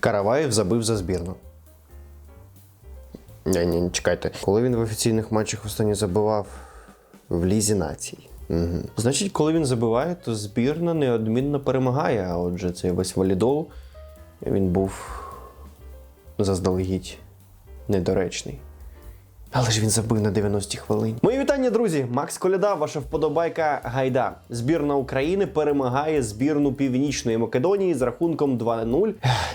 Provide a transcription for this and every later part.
Караваєв забив за збірну. Ні, ні, чекайте. Коли він в офіційних матчах останній забивав в Лізі націй. Угу. Значить, коли він забиває, то збірна неодмінно перемагає. А отже, цей весь валідол він був заздалегідь недоречний. Але ж він забив на 90-й хвилині. Мої вітання, друзі! Макс Коляда, ваша вподобайка Гайда. Збірна України перемагає збірну Північної Македонії з рахунком 2-0.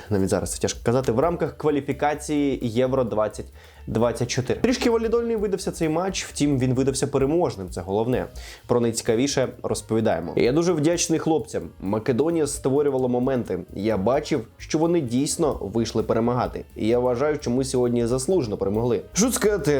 Навіть зараз це тяжко казати в рамках кваліфікації Євро 2024. Трішки валідольний видався цей матч, втім він видався переможним. Це головне. Про найцікавіше розповідаємо. Я дуже вдячний хлопцям. Македонія створювала моменти. Я бачив, що вони дійсно вийшли перемагати. І я вважаю, що ми сьогодні заслужено перемогли. Що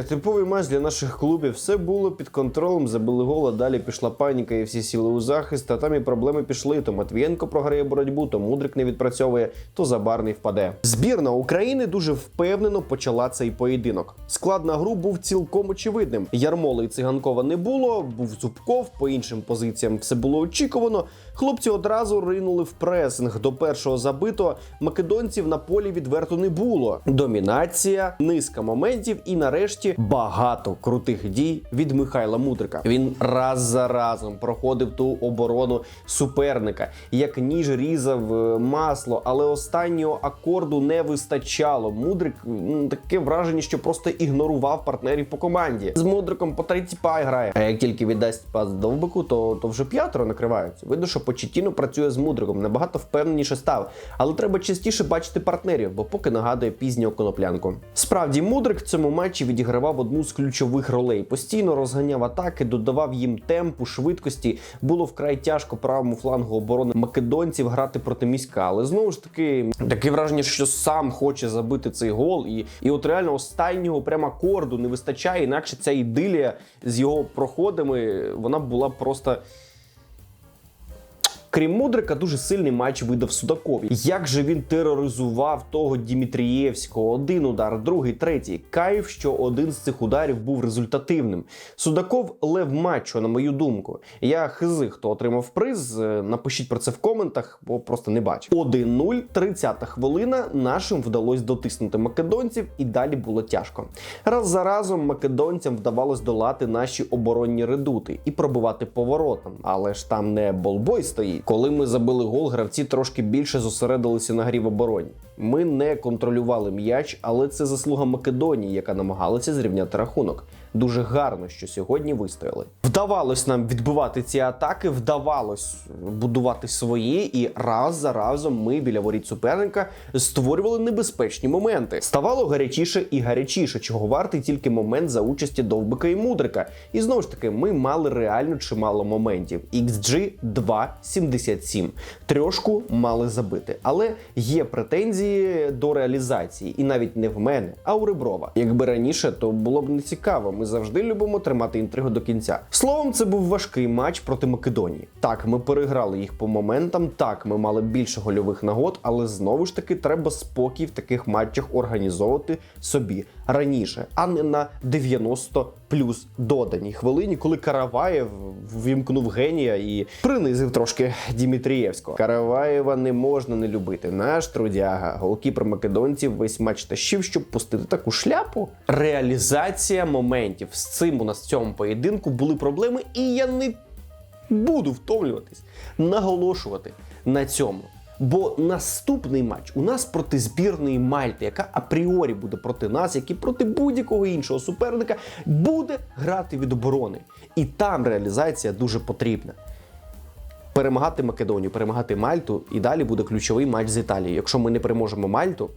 типовий матч для наших клубів. Все було під контролем, забили гол, а далі пішла паніка і всі сіли у захист. А там і проблеми пішли. То Матвієнко програє боротьбу, то Мудрик не відпрацьовує, то Забарний впаде. Збірна України дуже впевнено почала цей поєдинок. Склад на гру був цілком очевидним. Ярмоли і циганкова не було, був Зубков, по іншим позиціям все було очікувано. Хлопці одразу ринули в пресинг до першого забито. Македонців на полі відверто не було. Домінація, низка моментів і нарешті багато крутих дій від Михайла Мудрика. Він раз за разом проходив ту оборону суперника, як ніж різав е, масло, але останнього акорду не вистачало. Мудрик м, таке враження, що просто ігнорував партнерів по команді. З Мудриком по третій пай грає. А як тільки віддасть пас довбику, то, то вже п'ятеро накриваються. Видно, що Почетіно працює з Мудриком, набагато впевненіше став. Але треба частіше бачити партнерів, бо поки нагадує пізнього коноплянку. Справді, Мудрик в цьому матчі відігравав одну з ключових ролей. Постійно розганяв атаки, додавав їм темпу, швидкості. Було вкрай тяжко правому флангу оборони македонців грати проти міська. Але знову ж таки, таке враження, що сам хоче забити цей гол, і, і от реально останнього прямо акорду не вистачає. Інакше ця ідилія з його проходами вона була просто. Крім Мудрика, дуже сильний матч видав Судакові. Як же він тероризував того Дімітрієвського? Один удар, другий, третій. Кайф, що один з цих ударів був результативним. Судаков лев матчу, на мою думку. Я хизи, хто отримав приз. е, Напишіть про це в коментах, бо просто не бачив. 1-0, 30-та хвилина. Нашим вдалося дотиснути македонців, і далі було тяжко. Раз за разом македонцям вдавалось долати наші оборонні редути і пробивати поворотом. Але ж там не болбой стоїть. Коли ми забили гол, гравці трошки більше зосередилися на грі в обороні. Ми не контролювали м'яч, але це заслуга Македонії, яка намагалася зрівняти рахунок. Дуже гарно, що сьогодні вистояли. Вдавалось нам відбивати ці атаки, вдавалось будувати свої, і раз за разом ми біля воріт суперника створювали небезпечні моменти. Ставало гарячіше і гарячіше, чого вартий тільки момент за участі довбика і мудрика. І знову ж таки, ми мали реально чимало моментів. XG 2,77. Трьошку мали забити, але є претензії до реалізації, і навіть не в мене, а у Реброва. Якби раніше, то було б не цікаво. Ми завжди любимо тримати інтригу до кінця. Словом, це був важкий матч проти Македонії. Так, ми переграли їх по моментам. Так, ми мали більше гольових нагод, але знову ж таки треба спокій в таких матчах організовувати собі раніше, а не на 90 плюс доданій хвилині, коли Караваєв ввімкнув генія і принизив трошки Дімітрієвського. Караваєва не можна не любити. Наш трудяга, голкіпер македонців весь матч тащив, щоб пустити таку шляпу. Реалізація моментів з цим у нас в цьому поєдинку були проблеми, і я не буду втомлюватись, наголошувати на цьому. Бо наступний матч у нас проти збірної Мальти, яка апріорі буде проти нас, як і проти будь-якого іншого суперника, буде грати від оборони. І там реалізація дуже потрібна. Перемагати Македонію, перемагати Мальту, і далі буде ключовий матч з Італією. Якщо ми не переможемо Мальту,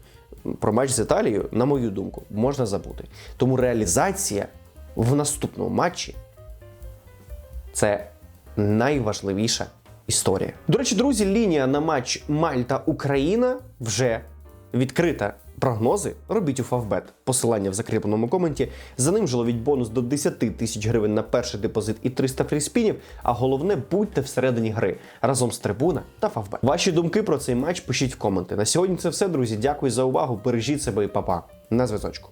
про матч з Італією, на мою думку, можна забути. Тому реалізація в наступному матчі це найважливіша історія. До речі, друзі, лінія на матч Мальта-Україна вже відкрита. Прогнози робіть у Фавбет. Посилання в закріпленому коменті. За ним же ловіть бонус до 10 тисяч гривень на перший депозит і 300 фріспінів. А головне, будьте всередині гри разом з трибуна та Фавбет. Ваші думки про цей матч пишіть в коменти. На сьогодні це все, друзі. Дякую за увагу. Бережіть себе і папа. На зв'язочку.